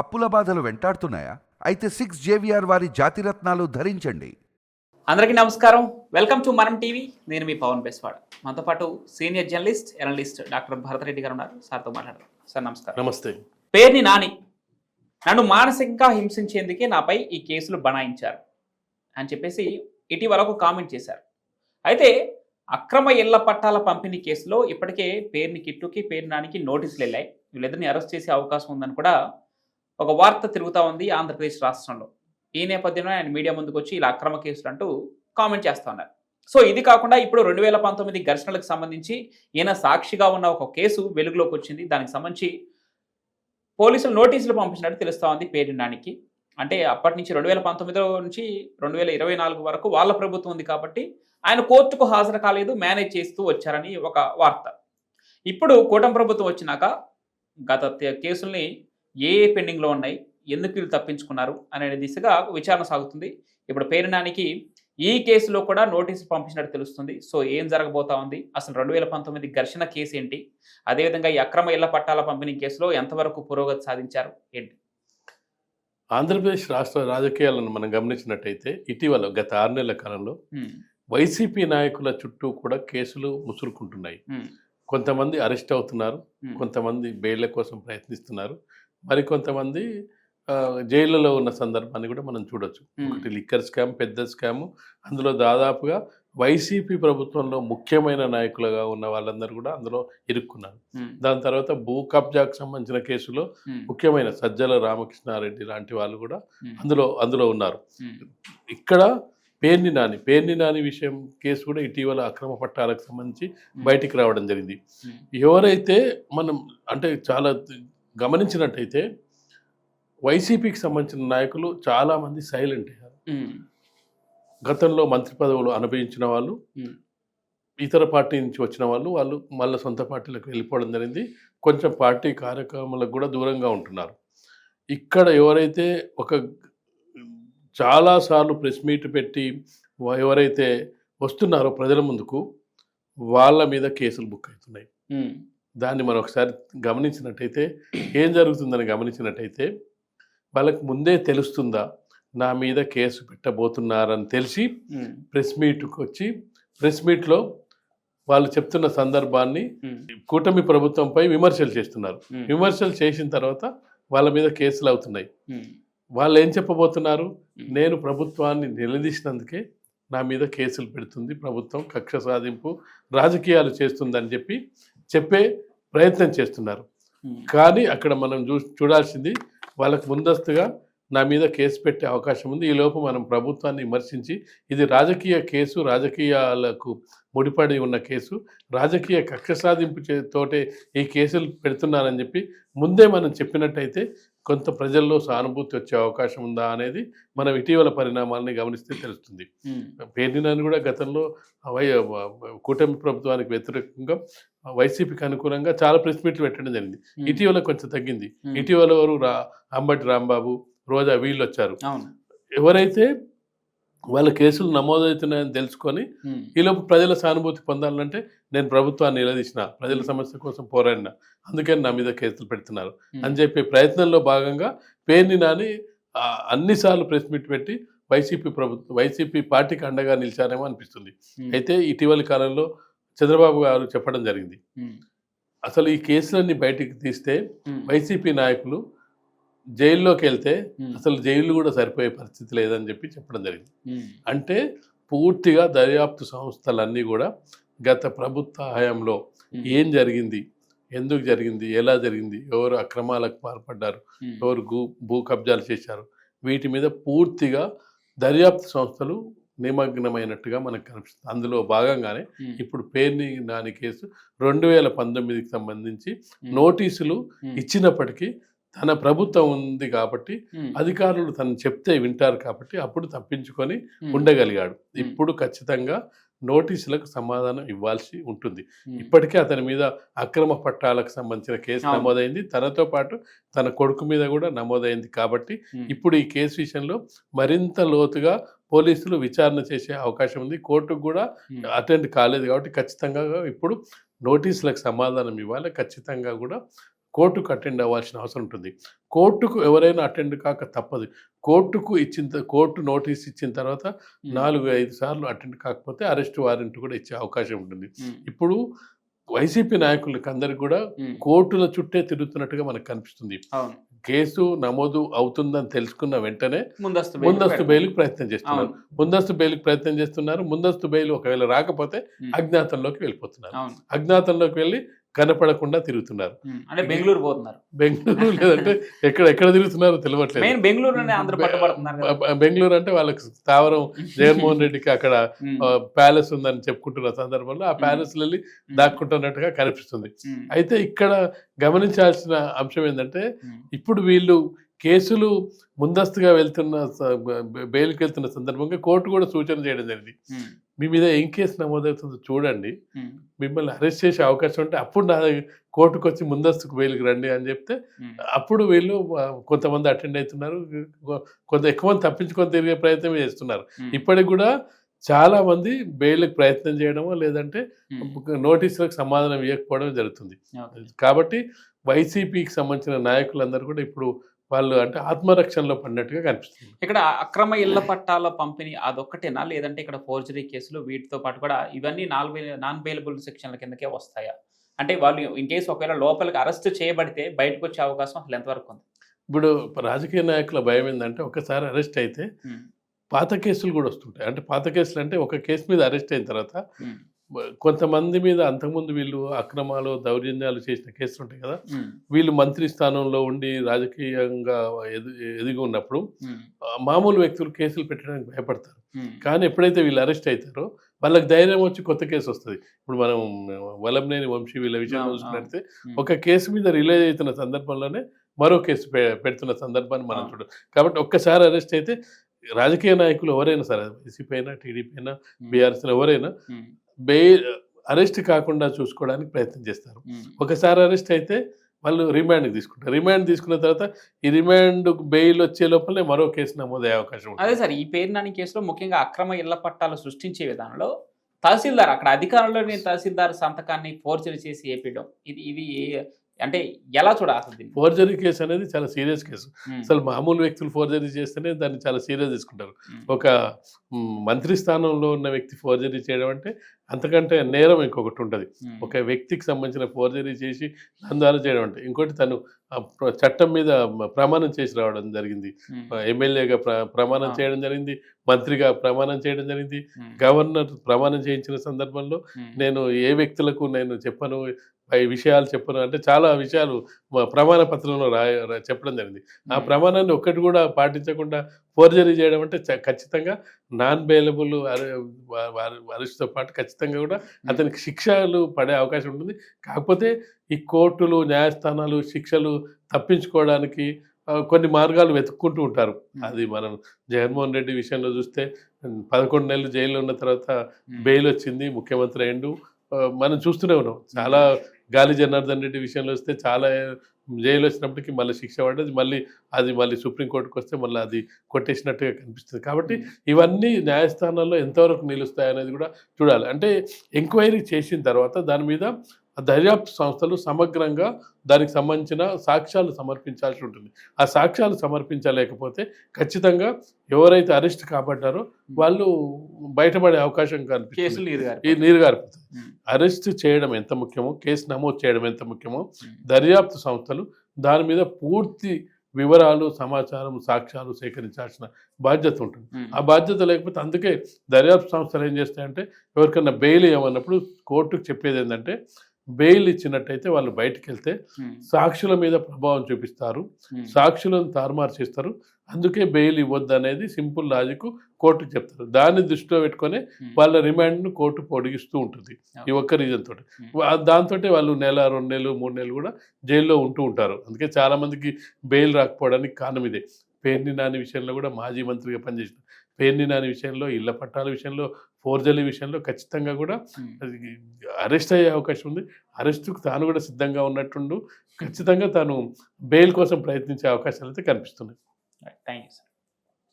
అప్పుల బాధలు వెంటాడుతున్నాయా? అయితే సిక్స్ జేవిఆర్ వారి జాతిరత్నాలు ధరించండి. అందరికీ నమస్కారం. Welcome to Manam TV. నేను మీ పవన్ బెస్వాడ్. మనతో పాటు senior journalist analyst doctor Bharatreddy గారు ఉన్నారు. సార్తో మాట్లాడదాం. సార్ నమస్కారం. నమస్తే. పేరుని నాని. నన్ను మానసికంగా హింసించేందుకే నాపై ఈ కేసులు బనాయించారు అని చెప్పేసి ఇటీవల ఒక కామెంట్ చేశారు. అయితే అక్రమ ఇళ్ళ పట్టాల పంపిణీ కేసులో ఇప్పటికే పేరుని కిట్టుకి పేరు నానికి నోటీసులు వెళ్ళాయి. వీళ్ళిద్దరిని అరెస్ట్ చేసే అవకాశం ఉందని కూడా ఒక వార్త తిరుగుతూ ఉంది ఆంధ్రప్రదేశ్ రాష్ట్రంలో. ఈ నేపథ్యంలో ఆయన మీడియా ముందుకు వచ్చి ఇలా అక్రమ కేసులు అంటూ కామెంట్ చేస్తా ఉన్నారు. సో ఇది కాకుండా ఇప్పుడు రెండు వేల పంతొమ్మిది ఘర్షణలకు సంబంధించి ఈయన సాక్షిగా ఉన్న ఒక కేసు వెలుగులోకి వచ్చింది. దానికి సంబంధించి పోలీసులు నోటీసులు పంపించినట్టు తెలుస్తూ ఉంది పేరు నానికి అంటే అప్పటి నుంచి రెండు వేల పంతొమ్మిదిలో నుంచి రెండు వేల ఇరవై నాలుగు వరకు వాళ్ళ ప్రభుత్వం ఉంది కాబట్టి ఆయన కోర్టుకు హాజరు కాలేదు మేనేజ్ చేస్తూ వచ్చారని ఒక వార్త. ఇప్పుడు కూటమి ప్రభుత్వం వచ్చినాక గత కేసుల్ని ఏ ఏ పెండింగ్లో ఉన్నాయి ఎందుకు వీళ్ళు తప్పించుకున్నారు అనే దిశగా విచారణ సాగుతుంది. ఇప్పుడు పేరునానికి ఈ కేసులో కూడా నోటీసు పంపించినట్టు తెలుస్తుంది. సో ఏం జరగబోతా ఉంది? అసలు రెండు వేల పంతొమ్మిది ఘర్షణ కేసు ఏంటి? అదేవిధంగా ఈ అక్రమ ఇళ్ళ పట్టాల పంపిణీ కేసులో ఎంతవరకు పురోగతి సాధించారు? ఏంటి? ఆంధ్రప్రదేశ్ రాష్ట్ర రాజకీయాలను మనం గమనించినట్టయితే ఇటీవల గత ఆరు నెలల కాలంలో వైసీపీ నాయకుల చుట్టూ కూడా కేసులు ముసురుకుంటున్నాయి. కొంతమంది అరెస్ట్ అవుతున్నారు. కొంతమంది బెయిళ్ళ కోసం ప్రయత్నిస్తున్నారు. మరికొంతమంది జైళ్ళలో ఉన్న సందర్భాన్ని కూడా మనం చూడొచ్చు. ఒకటి లిక్కర్ స్కామ్ పెద్ద స్కాము. అందులో దాదాపుగా వైసీపీ ప్రభుత్వంలో ముఖ్యమైన నాయకులుగా ఉన్న వాళ్ళందరూ కూడా అందులో ఇరుక్కున్నారు. దాని తర్వాత భూ కబ్జాకు సంబంధించిన కేసులో ముఖ్యమైన సజ్జల రామకృష్ణారెడ్డి లాంటి వాళ్ళు కూడా అందులో అందులో ఉన్నారు. ఇక్కడ పేర్ని నాని పేర్ని నాని విషయం కేసు కూడా ఇటీవల అక్రమ పట్టాలకు సంబంధించి బయటికి రావడం జరిగింది. ఎవరైతే మనం అంటే చాలా గమనించినట్టయితే వైసీపీకి సంబంధించిన నాయకులు చాలామంది సైలెంట్ అయ్యారు. గతంలో మంత్రి పదవులు అనుభవించిన వాళ్ళు ఇతర పార్టీ నుంచి వచ్చిన వాళ్ళు వాళ్ళు మళ్ళీ సొంత పార్టీలకు వెళ్ళిపోవడం జరిగింది. కొంచెం పార్టీ కార్యక్రమాలకు కూడా దూరంగా ఉంటున్నారు. ఇక్కడ ఎవరైతే ఒక చాలాసార్లు ప్రెస్ మీట్ పెట్టి ఎవరైతే వస్తున్నారో ప్రజల ముందుకు వాళ్ళ మీద కేసులు బుక్ అవుతున్నాయి. దాన్ని మనం ఒకసారి గమనించినట్టయితే ఏం జరుగుతుందని గమనించినట్టయితే వాళ్ళకి ముందే తెలుస్తుందా నా మీద కేసు పెట్టబోతున్నారని తెలిసి ప్రెస్ మీట్కి వచ్చి ప్రెస్ మీట్లో వాళ్ళు చెప్తున్న సందర్భాన్ని కూటమి ప్రభుత్వంపై విమర్శలు చేస్తున్నారు. విమర్శలు చేసిన తర్వాత వాళ్ళ మీద కేసులు అవుతున్నాయి. వాళ్ళు ఏం చెప్పబోతున్నారు. నేను ప్రభుత్వాన్ని నిలదీసినందుకే నా మీద కేసులు పెడుతుంది ప్రభుత్వం కక్ష సాధింపు రాజకీయాలు చేస్తుందని చెప్పి చెప్పే ప్రయత్నం చేస్తున్నారు. హ్మ్, కానీ అక్కడ మనం చూ చూడాల్సింది వాళ్ళకు ముందస్తుగా నా మీద కేసు పెట్టే అవకాశం ఉంది. ఈలోపు మనం ప్రభుత్వాన్ని విమర్శించి ఇది రాజకీయ కేసు రాజకీయాలకు ముడిపడి ఉన్న కేసు రాజకీయ కక్ష సాధింపు తోటే ఈ కేసులు పెడుతున్నారని చెప్పి ముందే మనం చెప్పినట్టయితే కొంత ప్రజల్లో సానుభూతి వచ్చే అవకాశం ఉందా అనేది మనం ఇటీవల పరిణామాలని గమనిస్తే తెలుస్తుంది. పేర్నినాని కూడా గతంలో వై కూటమి ప్రభుత్వానికి వ్యతిరేకంగా వైసీపీకి అనుకూలంగా చాలా ప్రెస్ మీట్లు పెట్టడం జరిగింది. ఇటీవల కొంచెం తగ్గింది. ఇటీవల ఎవరు రా అంబటి రాంబాబు రోజా వీళ్ళు వచ్చారు. ఎవరైతే వాళ్ళ కేసులు నమోదవుతున్నాయని తెలుసుకొని ఈలోపు ప్రజల సానుభూతి పొందాలంటే నేను ప్రభుత్వాన్ని నిలదీసిన ప్రజల సమస్య కోసం పోరాడిన. అందుకని నా మీద కేసులు పెడుతున్నారు. అని చెప్పే ప్రయత్నంలో భాగంగా పేర్ని నాని అన్నిసార్లు ప్రెస్ మీట్ పెట్టి వైసీపీ ప్రభుత్వం వైసీపీ పార్టీకి అండగా నిలిచారేమో అనిపిస్తుంది. అయితే ఇటీవలి కాలంలో చంద్రబాబు గారు చెప్పడం జరిగింది. అసలు ఈ కేసులన్నీ బయటికి తీస్తే వైసీపీ నాయకులు జైల్లోకి వెళ్తే అసలు జైలు కూడా సరిపోయే పరిస్థితి లేదని చెప్పి చెప్పడం జరిగింది. అంటే పూర్తిగా దర్యాప్తు సంస్థలన్నీ కూడా గత ప్రభుత్వ హయాంలో ఏం జరిగింది ఎందుకు జరిగింది ఎలా జరిగింది ఎవరు అక్రమాలకు పాల్పడ్డారు ఎవరు భూ భూ కబ్జాలు చేశారు వీటి మీద పూర్తిగా దర్యాప్తు సంస్థలు నిమగ్నమైనట్టుగా మనకు కనిపిస్తుంది. అందులో భాగంగానే ఇప్పుడు పేర్ని నాని కేసు రెండు వేల పంతొమ్మిదికి సంబంధించి నోటీసులు ఇచ్చినప్పటికీ తన ప్రభుత్వం ఉంది కాబట్టి అధికారులు తను చెప్తే వింటారు కాబట్టి అప్పుడు తప్పించుకొని ఉండగలిగాడు. ఇప్పుడు ఖచ్చితంగా నోటీసులకు సమాధానం ఇవ్వాల్సి ఉంటుంది. ఇప్పటికే అతని మీద అక్రమ పట్టాలకు సంబంధించిన కేసు. నమోదైంది. తనతో పాటు తన కొడుకు మీద కూడా నమోదైంది కాబట్టి ఇప్పుడు ఈ కేసు విషయంలో మరింత లోతుగా పోలీసులు విచారణ చేసే అవకాశం ఉంది. కోర్టుకు కూడా అటెండ్ కాలేదు కాబట్టి ఖచ్చితంగా ఇప్పుడు నోటీసులకు సమాధానం ఇవ్వాలి. ఖచ్చితంగా కూడా కోర్టుకు అటెండ్ అవ్వాల్సిన అవసరం ఉంటుంది. కోర్టుకు ఎవరైనా అటెండ్ కాక తప్పదు. కోర్టుకు ఇచ్చిన కోర్టు నోటీస్ ఇచ్చిన తర్వాత నాలుగు ఐదు సార్లు అటెండ్ కాకపోతే అరెస్ట్ వారెంట్ కూడా ఇచ్చే అవకాశం ఉంటుంది. ఇప్పుడు వైసీపీ నాయకులకు అందరికి కూడా కోర్టుల చుట్టే తిరుగుతున్నట్టుగా మనకు కనిపిస్తుంది. కేసు నమోదు అవుతుందని తెలుసుకున్న వెంటనే ముందస్తు ముందస్తు. బెయిల్కి ప్రయత్నం చేస్తున్నారు. ముందస్తు బెయిల్కి ప్రయత్నం చేస్తున్నారు. ముందస్తు బెయిల్ ఒకవేళ రాకపోతే అజ్ఞాతంలోకి వెళ్ళిపోతున్నారు. అజ్ఞాతంలోకి వెళ్ళి కనపడకుండా తిరుగుతున్నారు. అంటే బెంగళూరు పోతున్నారు. బెంగళూరు లేదంటే ఎక్కడ ఎక్కడ తిరుగుతున్నారో తెలియట్లేదు మెయిన్ బెంగళూరులోనే అందరూ పట్టుబడుతున్నారు కదా. బె- బెంగళూరు అంటే వాళ్ళకి స్థావరం జగన్మోహన్ రెడ్డికి అక్కడ ప్యాలెస్ ఉందని చెప్పుకుంటున్న సందర్భంలో ఆ. ప్యాలెస్ వెళ్ళి దాక్కుంటున్నట్టుగా కనిపిస్తుంది. అయితే ఇక్కడ గమనించాల్సిన అంశం ఏంటంటే ఇప్పుడు వీళ్ళు కేసులు ముందస్తుగా వెళ్తున్న బెయిల్కి వెళ్తున్న సందర్భంగా కోర్టు కూడా సూచన చేయడం జరిగింది. మీ మీద ఏం కేసు నమోదవుతుందో చూడండి. మిమ్మల్ని అరెస్ట్ చేసే అవకాశం ఉంటే అప్పుడు నా కోర్టుకు వచ్చి ముందస్తుకు బెయిల్కి రండి అని చెప్తే అప్పుడు వీళ్ళు కొంతమంది అటెండ్ అవుతున్నారు. కొంత ఎక్కువ మంది తప్పించుకొని తిరిగే ప్రయత్నం చేస్తున్నారు. ఇప్పటికి కూడా చాలా మంది బెయిల్కి ప్రయత్నం చేయడమో లేదంటే నోటీసులకు సమాధానం ఇవ్వకపోవడం జరుగుతుంది. కాబట్టి వైసీపీకి సంబంధించిన నాయకులందరూ కూడా ఇప్పుడు వాళ్ళు అంటే ఆత్మరక్షణలో పడినట్టుగా కనిపిస్తుంది. ఇక్కడ అక్రమ ఇళ్ళ పట్టాల పంపిణీ అదొక్కటేనా? లేదంటే ఇక్కడ ఫోర్జరీ కేసులు వీటితో పాటు కూడా ఇవన్నీ నాలుగు నాన్ బెయిలబుల్ సెక్షన్ల కిందకే వస్తాయా? అంటే వాళ్ళు ఇన్ కేసు ఒకవేళ లోపలికి అరెస్ట్ చేయబడితే బయటకు వచ్చే అవకాశం అసలు ఎంతవరకు ఉంది? ఇప్పుడు రాజకీయ నాయకుల భయం ఏంటంటే ఒకసారి అరెస్ట్ అయితే పాత కేసులు కూడా వస్తుంటాయి. అంటే పాత కేసులు అంటే ఒక కేసు మీద అరెస్ట్ అయిన తర్వాత కొంతమంది మీద అంతకుముందు వీళ్ళు అక్రమాలు దౌర్జన్యాలు చేసిన కేసులు ఉంటాయి కదా. వీళ్ళు మంత్రి స్థానంలో ఉండి రాజకీయంగా ఎది ఎదిగి ఉన్నప్పుడు మామూలు వ్యక్తులు కేసులు పెట్టడానికి భయపడతారు. కానీ ఎప్పుడైతే వీళ్ళు అరెస్ట్ అవుతారో వాళ్ళకి ధైర్యం వచ్చి కొత్త కేసు వస్తుంది. ఇప్పుడు మనం వలంనేని వంశీ వీళ్ళ చూసుకున్నట్లయితే ఉమ్, ఒక కేసు మీద రిలీజ్ అవుతున్న సందర్భంలోనే మరో కేసు పెడుతున్న సందర్భాన్ని మనం అవును. చూడం కాబట్టి ఒక్కసారి అరెస్ట్ అయితే రాజకీయ నాయకులు ఎవరైనా సరే వైసీపీ అయినా టీడీపీ అయినా బీఆర్ఎస్ ఎవరైనా బెయిల్ అరెస్ట్ కాకుండా చూసుకోవడానికి ప్రయత్నం చేస్తారు. ఒకసారి అరెస్ట్ అయితే వాళ్ళు రిమాండ్కి తీసుకుంటారు. రిమాండ్ తీసుకున్న తర్వాత ఈ రిమాండ్ బెయిల్ వచ్చే లోపలనే మరో కేసు నమోదయ్యే అవకాశం అదే సార్ ఈ పేరు నాని కేసులో ముఖ్యంగా అక్రమ ఇళ్ళ పట్టాలు సృష్టించే విధానంలో తహసీల్దార్ అక్కడ అధికారంలోని తహసీల్దార్ సంతకాన్ని ఫోర్జరీ చేసి ఏపీయడం ఇది ఇది అంటే ఎలా చూడాలి ఫోర్జరీ కేసు అనేది చాలా సీరియస్ కేసు. అసలు మామూలు వ్యక్తులు ఫోర్జరీ చేస్తేనే దాన్ని చాలా సీరియస్ తీసుకుంటారు. ఒక మంత్రి స్థానంలో ఉన్న వ్యక్తి ఫోర్జరీ చేయడం అంటే అంతకంటే నేరం ఇంకొకటి ఉంటుంది. ఒక వ్యక్తికి సంబంధించిన ఫోర్జరీ చేసి దాని ద్వారా చేయడం అంటే ఇంకోటి తను చట్టం మీద ప్రమాణం చేసి రావడం జరిగింది. ఎమ్మెల్యేగా ప్ర ప్రమాణం. చేయడం జరిగింది. మంత్రిగా ప్రమాణం చేయడం జరిగింది. గవర్నర్ ప్రమాణం చేయించిన సందర్భంలో నేను ఏ వ్యక్తులకు నేను చెప్పను. ఈ విషయాలు చెప్పను అంటే చాలా విషయాలు ప్రమాణ పత్రంలో రాయ రా- చెప్పడం జరిగింది. ఆ ప్రమాణాన్ని ఒక్కటి కూడా పాటించకుండా ఫోర్జరీ చేయడం అంటే ఖచ్చితంగా నాన్ బెయిలబుల్ అరెస్ట్తో పాటు ఖచ్చితంగా కూడా అతనికి శిక్షలు పడే అవకాశం ఉంటుంది. కాకపోతే ఈ కోర్టులు న్యాయస్థానాలు శిక్షలు తప్పించుకోవడానికి కొన్ని మార్గాలు వెతుక్కుంటూ ఉంటారు. అది మనం జగన్మోహన్ రెడ్డి విషయంలో చూస్తే పదకొండు నెలలు జైల్లో ఉన్న తర్వాత బెయిల్ వచ్చింది ముఖ్యమంత్రి అయిండు మనం చూస్తూనే ఉన్నాం. చాలా గాలి జనార్దన్ రెడ్డి విషయంలో వస్తే చాలా జైలు వచ్చినప్పటికీ మళ్ళీ శిక్ష పడ్డది. మళ్ళీ అది మళ్ళీ సుప్రీంకోర్టుకు వస్తే మళ్ళీ అది కొట్టేసినట్టుగా కనిపిస్తుంది. కాబట్టి ఇవన్నీ న్యాయస్థానాల్లో ఎంతవరకు నిలుస్తాయి అనేది కూడా చూడాలి. అంటే ఎంక్వైరీ చేసిన తర్వాత దాని మీద దర్యాప్తు సంస్థలు సమగ్రంగా దానికి సంబంధించిన సాక్ష్యాలు సమర్పించాల్సి ఉంటుంది. ఆ సాక్ష్యాలు సమర్పించలేకపోతే ఖచ్చితంగా ఎవరైతే అరెస్ట్ కాబడ్డారో వాళ్ళు బయటపడే అవకాశం కనిపిస్తుంది నీరు గారు ఈ నీరు గారిపోతుంది అరెస్ట్ చేయడం ఎంత ముఖ్యమో కేసు నమోదు చేయడం ఎంత ముఖ్యమో దర్యాప్తు సంస్థలు దాని మీద పూర్తి వివరాలు సమాచారం సాక్ష్యాలు సేకరించాల్సిన బాధ్యత ఉంటుంది. ఆ బాధ్యత లేకపోతే అందుకే దర్యాప్తు సంస్థలు ఏం చేస్తాయంటే ఎవరికన్నా బెయిల్ ఇవ్వమన్నప్పుడు కోర్టుకు చెప్పేది ఏంటంటే బెయిల్ ఇచ్చినట్టయితే వాళ్ళు బయటికి వెళ్తే సాక్షుల మీద ప్రభావం చూపిస్తారు. సాక్షులను తారుమారు చేస్తారు. అందుకే బెయిల్ ఇవ్వద్దు అనేది సింపుల్ లాజిక్ కోర్టుకు చెప్తారు. దాన్ని దృష్టిలో పెట్టుకొని వాళ్ళ రిమాండ్ను కోర్టు పొడిగిస్తూ ఉంటుంది. ఈ ఒక్క రీజన్ తోటి. దాంతో వాళ్ళు నెల రెండు నెలలు మూడు నెలలు కూడా జైల్లో ఉంటూ ఉంటారు. అందుకే చాలా మందికి బెయిల్ రాకపోవడానికి కారణం ఇదే. పేర్ని నాని విషయంలో కూడా మాజీ మంత్రిగా పనిచేసిన పేర్ని నాని విషయంలో ఇళ్ళ పట్టాల విషయంలో ఫోర్జరీ విషయంలో ఖచ్చితంగా కూడా. అరెస్ట్ అయ్యే అవకాశం ఉంది. అరెస్టుకు తాను కూడా సిద్ధంగా ఉన్నట్టుండు. ఖచ్చితంగా తాను బెయిల్ కోసం ప్రయత్నించే అవకాశాలు అయితే కనిపిస్తున్నాయి థ్యాంక్ యూ సార్